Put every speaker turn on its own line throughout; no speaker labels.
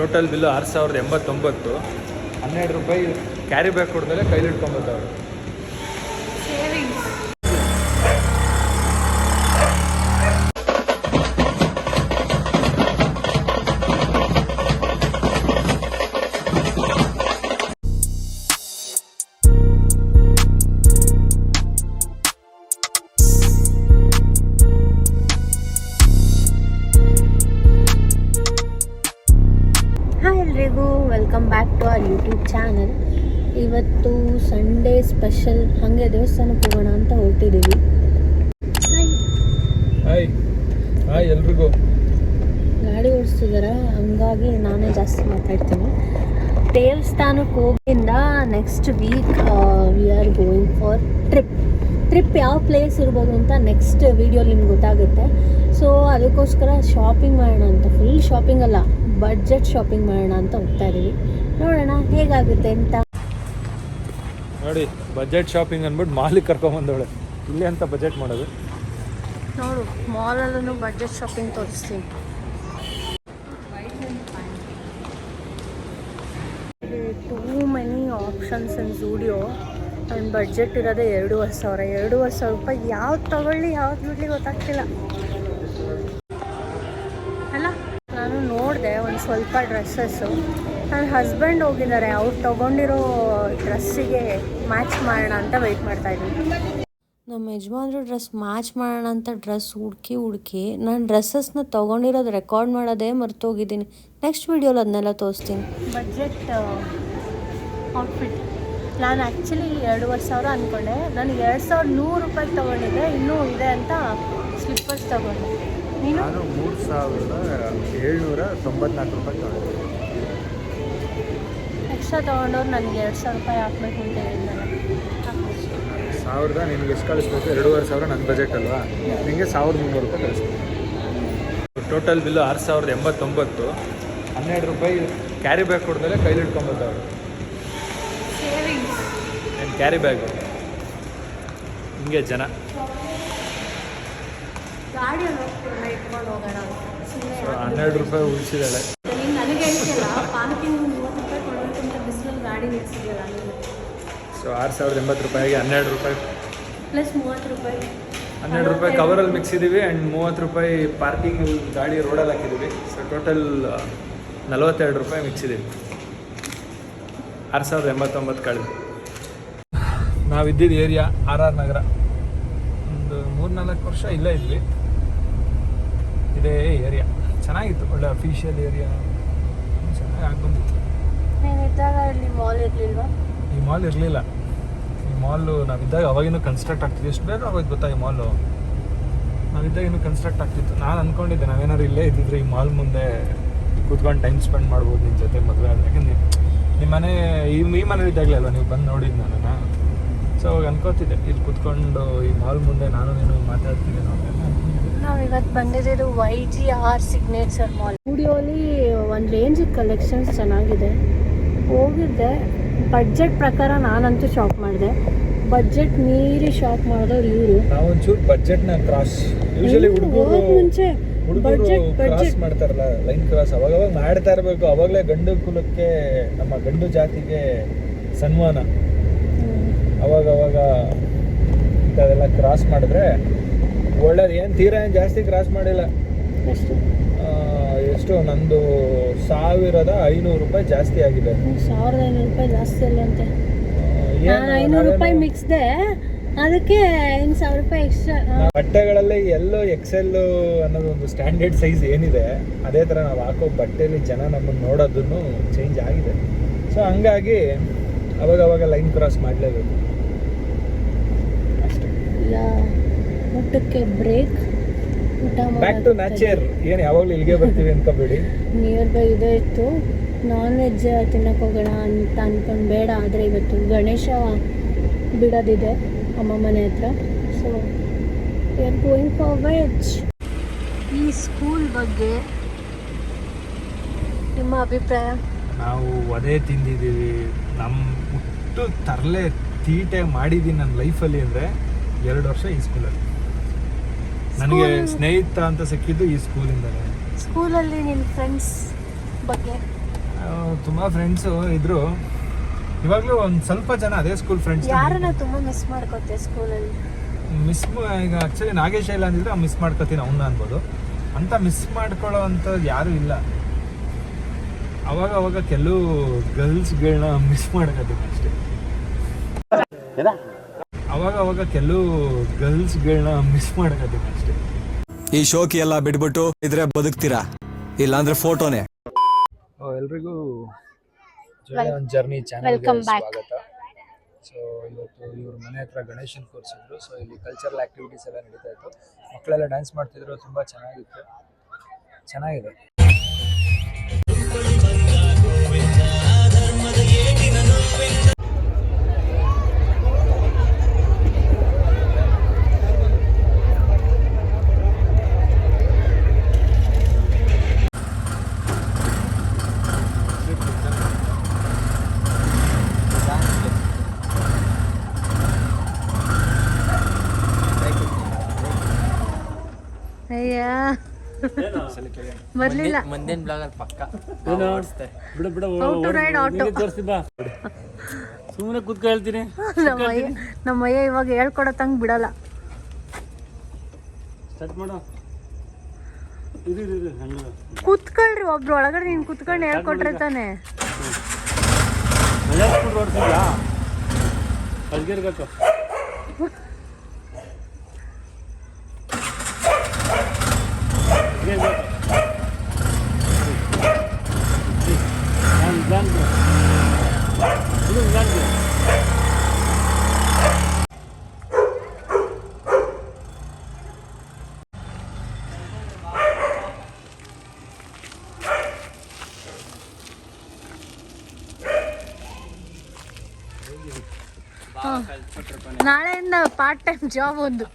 Total bill ಆರು ಸಾವಿರದ ಎಂಬತ್ತೊಂಬತ್ತು. ಹನ್ನೆರಡು ರೂಪಾಯಿ ಕ್ಯಾರಿ ಬ್ಯಾಗ್ ಕೊಡ್ದಲೆ ಕೈಲಿ ಇಟ್ಕೊಂಬತ್ತವ್ರು
ಹಾಯ್ ಚಾನಲ್ ಇವತ್ತು ಸಂಡೇ ಸ್ಪೆಷಲ್ ಹಾಗೆ ದೇವಸ್ಥಾನಕ್ಕೆ ಹೋಗೋಣ ಅಂತ ಹೊರಟಿದ್ದೀವಿ ಹಾಯ್
ಹಾಯ್ ಹಾಯ್ ಎಲ್ರಿಗೂ.
ಗಾಡಿ ಓಡಿಸ್ತಿದಾರ ಹಂಗಾಗಿ ನಾನೇ ಜಾಸ್ತಿ ಮಾತಾಡ್ತೀನಿ. ದೇವಸ್ಥಾನಕ್ಕೆ ಹೋಗಿಂದ next week we are going for trip trip ಯಾವ ಪ್ಲೇಸ್ ಇರ್ಬೋದು ಅಂತ ನೆಕ್ಸ್ಟ್ ವೀಡಿಯೋ ನಿಮ್ಗೆ ಗೊತ್ತಾಗುತ್ತೆ. ಸೊ ಅದಕ್ಕೋಸ್ಕರ ಶಾಪಿಂಗ್ ಮಾಡೋಣ ಅಂತ. ಫುಲ್ ಶಾಪಿಂಗ್ ಅಲ್ಲ ಬಡ್ಜೆಟ್ ಶಾಪಿಂಗ್ ಮಾಡೋಣ ಅಂತ ಹೋಗ್ತಾ ಇದ್ದೀವಿ ನೋಡೋಣ ಹೇಗಾಗುತ್ತೆ ಅಂತ.
ನೋಡಿ ಬಜೆಟ್ ಶಾಪಿಂಗ್ ಅಂದ್ಬಿಟ್ಟು ಮಾಲಿಗೆ ಕರ್ಕೊಂಬಂದವಳೆ. ಇಲ್ಲಿ ಅಂತ ಬಜೆಟ್ ಮಾಡೋದು.
ನೋಡು ಮಾಲಲ್ಲೂ ಬಜೆಟ್ ಶಾಪಿಂಗ್ ತೋರಿಸ್ತೀನಿ. Too many options in Zudio and budget ಇರೋದೇ ಎರಡೂವರೆ ಸಾವಿರ. ಎರಡೂವರೆ ಸಾವಿರ ರೂಪಾಯಿ ಯಾವ್ದು ತಗೊಳ್ಳಿ ಯಾವ್ದು ಬಿಡಲಿ ಗೊತ್ತಾಗ್ತಿಲ್ಲ. ನೋಡಿದೆ ಒಂದು ಸ್ವಲ್ಪ ಡ್ರೆಸ್ಸಸ್ಸು ನನ್ನ ಹಸ್ಬೆಂಡ್ ಹೋಗಿದ್ದಾರೆ ಅವ್ರು ತೊಗೊಂಡಿರೋ ಡ್ರೆಸ್ಸಿಗೆ ಮ್ಯಾಚ್ ಮಾಡೋಣ ಅಂತ ವೆಯ್ಟ್ ಮಾಡ್ತಾ ಇದ್ದೀನಿ ನಮ್ಮ ಯಜಮಾನ್ರು ಡ್ರೆಸ್ ಮ್ಯಾಚ್ ಮಾಡೋಣ ಅಂತ ಡ್ರೆಸ್ ಹುಡುಕಿ ಹುಡುಕಿ ನಾನು ಡ್ರೆಸ್ಸಸ್ನ ತೊಗೊಂಡಿರೋದು ರೆಕಾರ್ಡ್ ಮಾಡೋದೇ ಮರ್ತೋಗಿದ್ದೀನಿ. ನೆಕ್ಸ್ಟ್ ವೀಡಿಯೋಲಿ ಅದನ್ನೆಲ್ಲ ತೋರಿಸ್ತೀನಿ. ಬಜೆಟ್ ಔಟ್ಫಿಟ್ ನಾನು ಆ್ಯಕ್ಚುಲಿ ಎರಡೂವರೆ ಸಾವಿರ ಅಂದ್ಕೊಂಡೆ ನಾನು ಎರಡು ಸಾವಿರದ ನೂರು ರೂಪಾಯಿಗೆ ತೊಗೊಂಡಿದ್ದೆ ಇನ್ನೂ ಇದೆ ಅಂತ ಸ್ಲಿಪ್ಪರ್ಸ್ ತೊಗೊಂಡೆ. ನೀನು?
ಮೂರು ಸಾವಿರದ ಏಳ್ನೂರ ತೊಂಬತ್ನಾಲ್ಕು ರೂಪಾಯಿ ತಗೊಂಡೆ.
ಎಕ್ಸ್ಟ್ರಾ ತೊಗೊಂಡವ್ರು ನನಗೆ ಎರಡು ಸಾವಿರ ರೂಪಾಯಿ ಹಾಕ್ಬೇಕು ಅಂತ ಹೇಳಿದ್ನಲ್ಲ. ಹಾಕ್ಬೇಕು.
ಸಾವಿರದ ನಿಮ್ಗೆ ಎಷ್ಟು ಕಳಿಸ್ಬೇಕು? ಎರಡೂವರೆ ಸಾವಿರ ನನ್ನ ಬಜೆಟ್ ಅಲ್ವಾ? ನಿಮಗೆ ಸಾವಿರದ ಮುನ್ನೂರು ರೂಪಾಯಿ ಕಳಿಸ್ತೀನಿ ಟೋಟಲ್ ಬಿಲ್ಲು ಆರು ಸಾವಿರದ ಎಂಬತ್ತೊಂಬತ್ತು. ಹನ್ನೆರಡು ರೂಪಾಯಿ ಕ್ಯಾರಿ ಬ್ಯಾಗ್ ಕೊಡ್ದಲೆ ಕೈಲಿ ಅವರು ಏನು ಕ್ಯಾರಿ ಬ್ಯಾಗು ಹಿಂಗೆ ಜನ.
ಗಾಡಿಯಲ್ಲಿ ಹೋಗ್ತೀವಲ್ಲ ಇಟ್ಕೊಂಡು ಹೋಗೋಣ ಸುಮ್ಮನೆ
ಸೊ ಹನ್ನೆರಡು ರೂಪಾಯಿ ಉಳಿಸಿದಾಳೆ
ನೀನು ನನಗೆ ಹೇಳ್ತಿಲ್ಲ ಪಾರ್ಕಿಂಗ್ ಮೂವತ್ತು ರೂಪಾಯಿ ಕೊಡೋದಕ್ಕಿಂತ ಬಿಸಿಲಲ್ಲಿ ಗಾಡಿ ನಿಲ್ಸಿದ್ಯಲ್ಲ ನೀನು.
ಸೊ ಆರು ಸಾವಿರದ ಎಂಬತ್ತು ರೂಪಾಯಿಗೆ ಹನ್ನೆರಡು ರೂಪಾಯಿ.
ಪ್ಲಸ್ ಮೂವತ್ತು ರೂಪಾಯಿ.
ಹನ್ನೆರಡು ರೂಪಾಯಿ ಕವರಲ್ಲಿ ಮಿಕ್ಸಿದ್ದೀವಿ ಆ್ಯಂಡ್ ಮೂವತ್ತು ರೂಪಾಯಿ ಪಾರ್ಕಿಂಗ್ ಗಾಡಿ ರೋಡಲ್ಲಿ ಹಾಕಿದ್ದೀವಿ ಸೊ ಟೋಟಲ್ ನಲವತ್ತೆರಡು ರೂಪಾಯಿ ಮಿಕ್ಸಿದ್ದೀವಿ ಆರು ಸಾವಿರದ ಎಂಬತ್ತೊಂಬತ್ತು ಕಳೆದು. ನಾವಿದ್ದಿದ್ದು ಏರಿಯಾ ಆರ್ ಆರ್ ನಗರ. ಒಂದು ಮೂರು ನಾಲ್ಕು ವರ್ಷ ಇಲ್ಲೇ ಇದ್ವಿ. ಇದೇ ಏರಿಯಾ ಚೆನ್ನಾಗಿತ್ತು ಒಳ್ಳೆ ಅಫಿಷಿಯಲ್ ಏರಿಯಾ ಚೆನ್ನಾಗಿ ಆಗ್ಬಂದಿತ್ತು
ಮಾಲ್ ಇರಲಿಲ್ವಾ?
ಈ ಮಾಲ್ ಇರಲಿಲ್ಲ. ಈ ಮಾಲು ನಾವಿದ್ದಾಗ ಅವಾಗಿನ್ನೂ ಕನ್ಸ್ಟ್ರಕ್ಟ್ ಆಗ್ತಿತ್ತು ಎಷ್ಟು ಬೇರೆ ಅವಾಗ ಗೊತ್ತಾ ಈ ಮಾಲು ನಾವಿದ್ದಾಗ ಇನ್ನೂ ಕನ್ಸ್ಟ್ರಕ್ಟ್ ಆಗ್ತಿತ್ತು. ನಾನು ಅಂದ್ಕೊಂಡಿದ್ದೆ ನಾವೇನಾದ್ರು ಇಲ್ಲೇ ಇದ್ದಿದ್ರೆ ಈ ಮಾಲ್ ಮುಂದೆ ಕೂತ್ಕೊಂಡು ಟೈಮ್ ಸ್ಪೆಂಡ್ ಮಾಡ್ಬೋದು ನಿನ್ನ ಜೊತೆ ಮದುವೆ ಆದ ಯಾಕಂದ್ರೆ ನಿಮ್ಮ ಮನೆ ಈ ಈ ಮನೇಲಿ ಇದ್ದಾಗಲೇ ಅಲ್ವಾ? ನೀವು ಬಂದು ನೋಡಿದ್ದು ನಾನು ಸೊ ಅವಾಗ ಅನ್ಕೋತಿದ್ದೆ ಇಲ್ಲಿ ಕೂತ್ಕೊಂಡು ಈ ಮಾಲ್ ಮುಂದೆ ನಾನು ನೀನು ಮಾತಾಡ್ತೀನಿ ನಾವೆಲ್ಲ
ನಾವು ಇವತ್ತು ಬಂದಿದ್ದು Y G R signature mall ಸ್ಟುಡಿಯೋಲಿ ಒಂದು ರೇಂಜ್ ಕಲೆಕ್ಷನ್ಸ್ ಚೆನ್ನಾಗಿದೆ. ಹೋಗಿದ್ದೆ. ಬಜೆಟ್ ಪ್ರಕಾರ ನಾನಂತೂ ಶಾಪ್ ಮಾಡಿದೆ. ಬಜೆಟ್ ಮೀರಿ ಶಾಪ್ ಮಾಡಿದವ್ರು ಇವರು.
ನಾವೊಂಚೂರು ಬಜೆಟ್ನ ಕ್ರಾಸ್ ಯೂಶಲಿ ಹುಡುಗರು
ಮುಂಚೆ
ಬಜೆಟ್
ಬಡ್ಜೆಟ್
ಕ್ರಾಸ್ ಮಾಡ್ತಾರಲ್ಲ ಲೈನ್ ಕ್ರಾಸ್ ಅವಾಗ ಅವಾಗ ಮಾಡ್ತಾ ಇರಬೇಕು. ಅವಾಗಲೇ ಗಂಡು ಕುಲಕ್ಕೆ ನಮ್ಮ ಗಂಡು ಜಾತಿಗೆ ಸನ್ಮಾನ. ಅವಾಗ ಅವಾಗ ಇಂಥದೆಲ್ಲ ಕ್ರಾಸ್ ಮಾಡಿದ್ರೆ ಒಳ್ಳೇದು. ಏನು ತೀರಾ ಏನು ಜಾಸ್ತಿ ಕ್ರಾಸ್ ಮಾಡಿಲ್ಲ.
ಎಷ್ಟು
ಆ, ಎಷ್ಟು? ನಂದು ಸಾವಿರದ ಐನೂರು ರೂಪಾಯಿ ಜಾಸ್ತಿ ಆಗಿದೆ.
ಸಾವಿರದ ಐನೂರು ರೂಪಾಯಿ ಜಾಸ್ತಿ ಅಲ್ಲ ಅಂತೆ. ಐನೂರು ರೂಪಾಯಿ ಮಿಕ್ಸ್ದೆ ಅದಕ್ಕೆ ಇನ್ನು ಸಾವಿರ ರೂಪಾಯಿ ಎಕ್ಸ್ಟ್ರಾ
ಬಟ್ಟೆಗಳಲ್ಲಿ ಎಲ್ಲೋ ಎಕ್ಸೆಲ್ ಅನ್ನೋದು ಒಂದು ಸ್ಟ್ಯಾಂಡರ್ಡ್ ಸೈಜ್ ಏನಿದೆ ಅದೇ ಥರ ನಾವು ಹಾಕೋ ಬಟ್ಟೆಯಲ್ಲಿ ಜನ ನಮ್ಮನ್ನು ನೋಡೋದನ್ನು ಚೇಂಜ್ ಆಗಿದೆ. ಸೊ ಹಂಗಾಗಿ ಅವಾಗ ಅವಾಗ ಲೈನ್ ಕ್ರಾಸ್ ಮಾಡಲೇಬೇಕು. ಅಷ್ಟೇ.
ಊಟಕ್ಕೆ ಬ್ರೇಕ್ ಊಟ
ಬ್ಯಾಕ್ ಟು ನ್ಯಾಚರ್ ಏನು ಯಾವಾಗಲೂ ಇಲ್ಲಿಗೆ ಬರ್ತೀವಿ ಅನ್ಕೋಬೇಡಿ
ನಿಯರ್ ಬೈ ಇದೇ ಇತ್ತು. ನಾನ್ ವೆಜ್ ತಿನ್ನಕ್ಕೆ ಹೋಗೋಣ ಅಂತ ಅನ್ಕೊಂಡು ಬೇಡ ಆದರೆ ಇವತ್ತು ಗಣೇಶ ಬಿಡೋದಿದೆ ಅಮ್ಮ ಮನೆ ಹತ್ರ. So we are going for veg ಈ ಸ್ಕೂಲ್ ಬಗ್ಗೆ ನಿಮ್ಮ ಅಭಿಪ್ರಾಯ?
ನಾವು ಅದೇ ತಿಂದಿದ್ದೀವಿ. ನಮ್ಮ ಹುಟ್ಟು ತರಲೆ ತೀಟೆ ಮಾಡಿದ್ದೀನಿ ನನ್ನ ಲೈಫಲ್ಲಿ ಅಂದರೆ ಎರಡು ವರ್ಷ ಈ ಸ್ಕೂಲಲ್ಲಿ ನನಗೆ ಸ್ನೇಹಿತ ಅಂತ ಸಿಕ್ಕಿದ್ದು ಈ ಸ್ಕೂಲಿಂದಲೇ.
ಸ್ಕೂಲಲ್ಲಿ ನಿನ್ನ ಫ್ರೆಂಡ್ಸ್ ಬಗ್ಗೆ?
ತುಂಬ ಫ್ರೆಂಡ್ಸು ಇದ್ರು. ಇವಾಗಲೂ ಒಂದು ಸ್ವಲ್ಪ ಜನ ಅದೇ ಸ್ಕೂಲ್ ಫ್ರೆಂಡ್ಸ್
ಯಾರನ್ನ ತುಂಬಾ ಮಿಸ್ ಮಾಡ್ಕೋತೆ ಸ್ಕೂಲಲ್ಲಿ
ಮಿಸ್ ಈಗ ಆ್ಯಕ್ಚುಲಿ ನಾಗೇಶ ಇಲ್ಲ ಅಂದಿದ್ರೆ ಮಿಸ್ ಮಾಡ್ಕೋತೀನಿ ಅವನ್ನ ಅನ್ಬೋದು. ಅಂತ ಮಿಸ್ ಮಾಡ್ಕೊಳ್ಳೋ ಅಂಥದ್ದು ಯಾರೂ ಇಲ್ಲ. ಅವಾಗ ಅವಾಗ ಕೆಲವು ಗರ್ಲ್ಸ್ಗಳನ್ನ ಮಿಸ್ ಮಾಡ್ಕೋತೀನಿ ಅಷ್ಟೇ. ಅವಾಗ ಅವಾಗ ಕೆಲವು ಗರ್ಲ್ಸ್ಗಳನ್ನ ಮಿಸ್ ಮಾಡಕತ್ತೀನಿ ಅಷ್ಟೇ.
ಈ ಶೋಕಿ ಎಲ್ಲ ಬಿಟ್ಬಿಟ್ಟು ಇದ್ರೆ ಬದುಕ್ತೀರಾ? ಇಲ್ಲಾಂದ್ರೆ ಫೋಟೋನೇ
ಎಲ್ರಿಗೂ ಜರ್ನಿ ಚಾನಲ್. ಸ್ವಾಗತ. ಸೊ ಇವತ್ತು ಇವ್ರ ಮನೆ ಹತ್ರ ಗಣೇಶನ್ ಕೂರಿಸಿದ್ರು. ಸೊ ಇಲ್ಲಿ ಕಲ್ಚರಲ್ ಆಕ್ಟಿವಿಟೀಸ್ ಎಲ್ಲ ನಡೀತಾ ಇತ್ತು. ಮಕ್ಕಳೆಲ್ಲ ಡ್ಯಾನ್ಸ್ ಮಾಡ್ತಿದ್ರು. ತುಂಬಾ ಚೆನ್ನಾಗಿತ್ತು. ಚೆನ್ನಾಗಿದೆ.
ಅಯ್ಯ. ಬರ್ಲಿಲ್ಲ.
ಮುಂದಿನ ಪಕ್ಕ. ಸುಮ್ಮನೆ ಕೂತ್ಕೊ ಹೇಳ್ತೀನಿ.
ನಮ್ಮ ಅಯ್ಯ ಇವಾಗ ತಂಗ್ ಬಿಡಲ್ಲ.
ಸ್ಟಾರ್ಟ್ ಮಾಡು. ಇರು ಇರು ಇರು ಹಂಗೆ
ಕುತ್ಕೊಳ್ರಿ ಒಬ್ರು ಒಳಗಡೆ ನೀನ್ ಕುತ್ಕೊಂಡು ಹೇಳ್ಕೊಟ್ರೆ ತಾನೆ.
ಮಜಾ
ನಾಳೆಯಿಂದ ಪಾರ್ಟ್ ಟೈಮ್ ಜಾಬ್ ಒಂದು.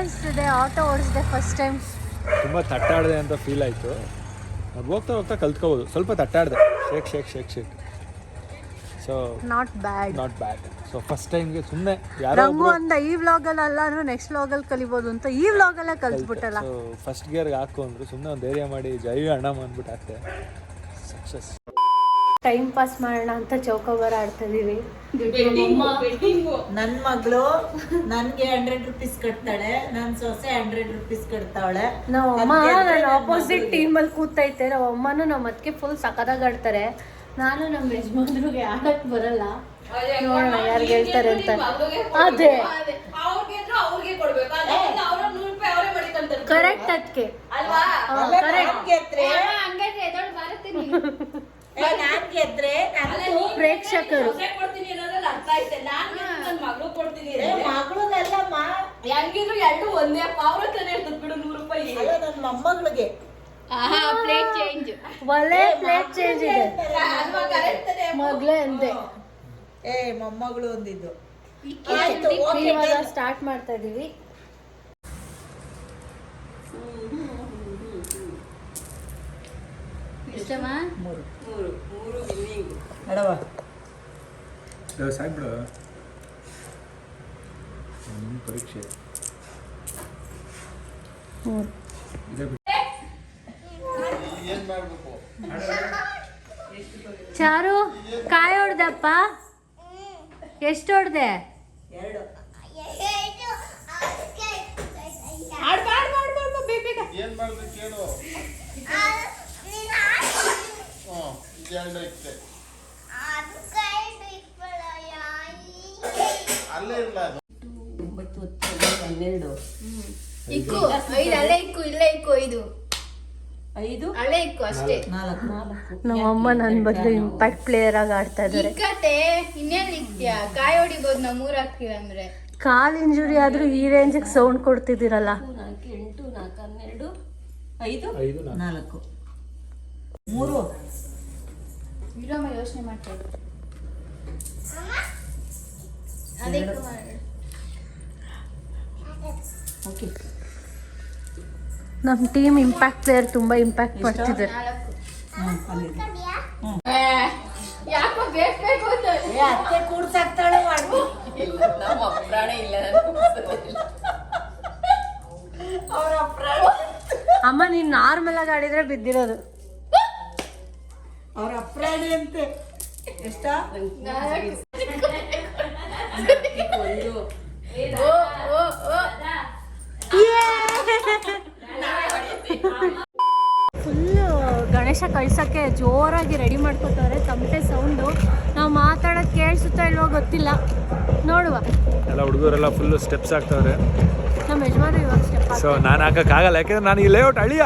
ಅನ್ಸ್ತಿದೆ ಆಟೋ ಓಡಿಸಿದೆ ಫಸ್ಟ್ ಟೈಮ್
ತುಂಬಾ ತಟ್ಟಾಡಿದೆ ಅಂತ ಫೀಲ್ ಆಯ್ತು. ಅದು ಹೋಗ್ತಾ ಹೋಗ್ತಾ ಕಲ್ತ್ಕೋಬೋದು. ಸ್ವಲ್ಪ ತಟ್ಟಾಡಿದೆ. Shake shake shake shake so
not bad
not bad so first ಟೈಮ್ಗೆ ಸುಮ್ಮನೆ ಯಾರೋ
ರಂಗು ಅಂದ ಈ ವ್ಲಾಗಲ್ಲಿ ಅಲ್ಲ ಅಂದ್ರೆ ನೆಕ್ಸ್ಟ್ ವ್ಲಾಗಲ್ಲಿ ಕಲಿಬೋದು ಅಂತ ಈ ವ್ಲಾಗಲ್ಲೇ ಕಲ್ತ್ಬಿಟ್ಟಲ್ಲ.
ಸೊ ಫಸ್ಟ್ ಗೇರ್ಗೆ ಹಾಕು ಅಂದ್ರು ಸುಮ್ಮನೆ ಒಂದು ಧೈರ್ಯ ಮಾಡಿ ಜೈವಿ ಅಣ್ಣ ಅಂದ್ಬಿಟ್ಟು ಹಾಕ್ತೆ ಸಕ್ಸಸ್
ಟೈಮ್ ಪಾಸ್ ಮಾಡೋಣ ಅಂತ ಚೌಕೋಬಾರ ಆಡ್ತಾ ಇದೀವಿ
ನನ್ ಮಗಳು ನನ್ಗೆ ಹಂಡ್ರೆಡ್ ರುಪೀಸ್ ಕಟ್ತಾಳೆ ನನ್ ಸೊಸೆ ಹಂಡ್ರೆಡ್ ರುಪೀಸ್ ಕಟ್ತಾಳೆ
ನಮ್ಮ ಅಮ್ಮ ನನ್ನ ಆಪೋಸಿಟ್ ಟೀಮಲ್ಲಿ ಕೂತೈತೆ ನಮ್ಮ ಅಮ್ಮನು ನಮ್ಮ ಅದಕ್ಕೆ ಫುಲ್ ಸಖತ್ತಾಗಿ ಆಡ್ತಾರೆ. ನಾನು ನಮ್ಮ ಯಜಮಾನ್ರಿಗೆ ಆಡಕ್ ಬರಲ್ಲ. ನೋಡೋಣ ಯಾರು ಹೇಳ್ತಾರೆ ಅಂತ. ಅದೇ. ಕರೆಕ್ಟ್ ಅದಕ್ಕೆ
ಕರೆಕ್ಟ್ ನನ್
ಪ್ರೇಕ್ಷಕರು
ಮಗಳದಲ್ಲಮ್ಮ
ಹೆಂಗಿದ್ರು ಎರಡು ಒಂದೇ ಪಾವ್ರ ತಾನೇ ಇರ್ತದ ಬಿಡು ನೂರು ರೂಪಾಯಿ.
ಅಲ್ಲ ನನ್ನ ಮೊಮ್ಮಗಳಿಗೆ.
ಆಹಾ ಪ್ಲೇಟ್ ಚೇಂಜ್
ಒಳ್ಳೆ ಪ್ಲೇಟ್ ಚೇಂಜ್ ಇದೆ. ಅಂದೆ
ಏ ಮೊಮ್ಮಗಳು ಒಂದಿದ್ದು
ಇವಾಗ ಸ್ಟಾರ್ಟ್ ಮಾಡ್ತಾ ಇದೀವಿ.
ಸಾಕ್ಬಿಡು ಪರೀಕ್ಷೆ.
ಚಾರು ಕಾಯಿ ಹೊಡ್ದಪ್ಪ? ಎಷ್ಟು ಹೊಡ್ದೆ?
ಎರಡು ಹನ್ನೆರಡು.
ಇಕ್ಕು ಐದು ಅಲ್ಲೇ ಇಕ್ಕು ಇಲ್ಲೇ ಇಕ್ಕು ಐದು.
ಐದು?
ಅಲ್ಲೇ ಇಕ್ಕು ಅಷ್ಟೇ.
ನಾಲ್ಕು. ನಾಲ್ಕು.
ನಮ್ಮಮ್ಮ ನನ್ನ ಬದಲು ಇಂಪ್ಯಾಕ್ಟ್ ಪ್ಲೇಯರ್ ಆಗಿ ಆಡ್ತಾ ಇದ್ದಾರೆ
ಇಕ್ಕತೆ ಇನ್ನೇನ್ ಇಕ್ತ್ಯಾ? ಕಾಯಿ ಹೊಡಿಬೋದು ನಾವು ಮೂರ್ ಹಾಕ್ತಿವಿ ಅಂದ್ರೆ.
ಕಾಲ್ ಇಂಜುರಿ ಆದ್ರೂ ಈ ರೇಂಜಿಗೆ ಸೌಂಡ್ ಕೊಡ್ತಿದ್ದೀರಲ್ಲ.
ನಾಲ್ಕು ಎಂಟು ನಾಲ್ಕು ಹನ್ನೆರಡು ಐದು.
ನಾಲ್ಕು.
ಮೂರು.
ವಿಲೋಮ ಯೋಚನೆ ಮಾಡ್ತಾ ಇದ್ದಾರೆ ಅದೇ.
ಓಕೆ.
ನಮ್ಮ ಟೀಮ್ ಇಂಪ್ಯಾಕ್ಟ್ ಪ್ಲೇಯರ್ ತುಂಬಾ ಇಂಪ್ಯಾಕ್ಟ್
ಏ, ಯಾಕೋ ಬೇಕು ಬೇಕು ಅಂತ
ಅತ್ತೆ ಕೂಡ್ಸಾಕ್ತಾಳೆ ಮಾಡ್ಕೊ
ನಮ್ಮ ಅಪ್ರಾಣೆ ಇಲ್ಲ
ಅಮ್ಮ ನೀನ್ ನಾರ್ಮಲ್ ಆಗಿ ಆಡಿದ್ರೆ ಬಿದ್ದಿರೋದು.
ಅವ್ರ ಅಪ್ರಾಣಿ ಅಂತೆ. ಎಷ್ಟಾ?
ಓ ಓ ಓ
ಫುಲ್ಲು ಗಣೇಶ ಕಳ್ಸೋಕ್ಕೆ ಜೋರಾಗಿ ರೆಡಿ ಮಾಡ್ಕೋತಾರೆ ತಮಟೆ ಸೌಂಡು ನಾವು ಮಾತಾಡೋದು ಕೇಳಿಸುತ್ತಾ ಇಲ್ವೋ ಗೊತ್ತಿಲ್ಲ. ನೋಡುವ.
ಎಲ್ಲ ಹುಡುಗರೆಲ್ಲ ಫುಲ್ಲು ಸ್ಟೆಪ್ಸ್ ಆಗ್ತಾವ್ರೆ.
ನಮ್ಮ ಯಜಮಾನ ಇವಾಗ ಸ್ಟೆಪ್
ಸೊ ನಾನು ಹಾಕಕ್ಕಾಗಲ್ಲ ಯಾಕೆಂದ್ರೆ ನಾನು ಈ ಲೇಔಟ್ ಅಳಿಯ.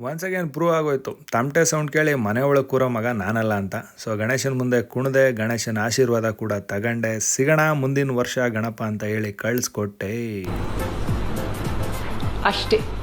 ಒನ್ಸ್ ಅಗೇನ್ ಪ್ರೂವ್ ಆಗೋಯ್ತು. ತಮಟೆ ಸೌಂಡ್ ಕೇಳಿ ಮನೆ ಒಳಗೆ ಕೂರೋ ಮಗ ನಾನಲ್ಲ ಅಂತ. ಸೊ ಗಣೇಶನ ಮುಂದೆ ಕುಣಿದೆ, ಗಣೇಶನ ಆಶೀರ್ವಾದ ಕೂಡ ತಗಂಡೆ. ಸಿಗೋಣ ಮುಂದಿನ ವರ್ಷ ಗಣಪ ಅಂತ ಹೇಳಿ ಕಳಿಸ್ಕೊಟ್ಟೆ.
ಅಷ್ಟೇ.